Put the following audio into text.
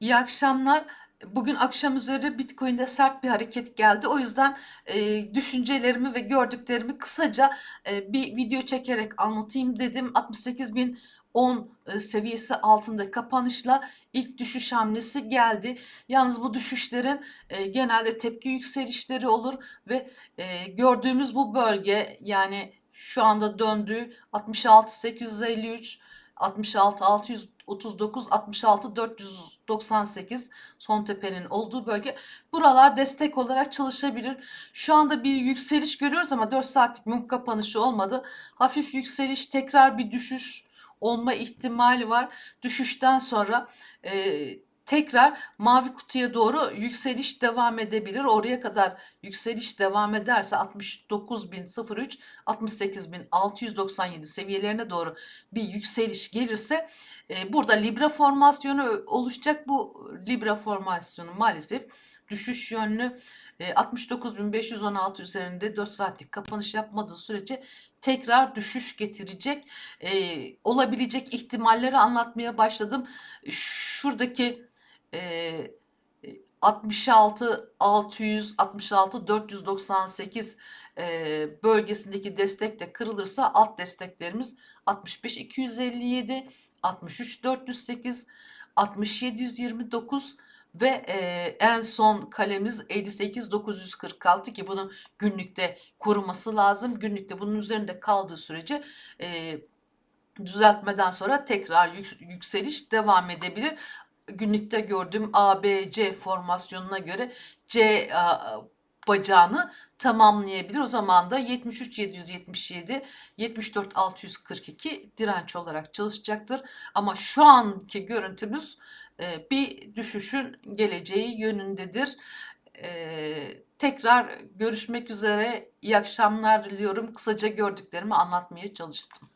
İyi akşamlar. Bugün akşam üzeri Bitcoin'de sert bir hareket geldi. O yüzden e, düşüncelerimi ve gördüklerimi kısaca e, bir video çekerek anlatayım dedim. 68.010 e, seviyesi altında kapanışla ilk düşüş hamlesi geldi. Yalnız bu düşüşlerin e, genelde tepki yükselişleri olur ve e, gördüğümüz bu bölge yani şu anda döndüğü 66.853 66 639 66 498 son tepenin olduğu bölge. Buralar destek olarak çalışabilir. Şu anda bir yükseliş görüyoruz ama 4 saatlik mum kapanışı olmadı. Hafif yükseliş tekrar bir düşüş olma ihtimali var. Düşüşten sonra e, tekrar mavi kutuya doğru yükseliş devam edebilir. Oraya kadar yükseliş devam ederse 69.003 68.697 seviyelerine doğru bir yükseliş gelirse e, burada Libra formasyonu oluşacak. Bu Libra formasyonu maalesef düşüş yönlü e, 69.516 üzerinde 4 saatlik kapanış yapmadığı sürece tekrar düşüş getirecek e, olabilecek ihtimalleri anlatmaya başladım. Şuradaki e, 66 600 66 498 e, bölgesindeki destek de kırılırsa alt desteklerimiz 65 257 63 408 60 729 ve e, en son kalemiz 58 946 ki bunu günlükte koruması lazım. Günlükte bunun üzerinde kaldığı sürece e, düzeltmeden sonra tekrar yük, yükseliş devam edebilir. Günlükte gördüğüm ABC formasyonuna göre C a, bacağını tamamlayabilir. O zaman da 73 777 74 642 direnç olarak çalışacaktır. Ama şu anki görüntümüz e, bir düşüşün geleceği yönündedir. E, tekrar görüşmek üzere. İyi akşamlar diliyorum. Kısaca gördüklerimi anlatmaya çalıştım.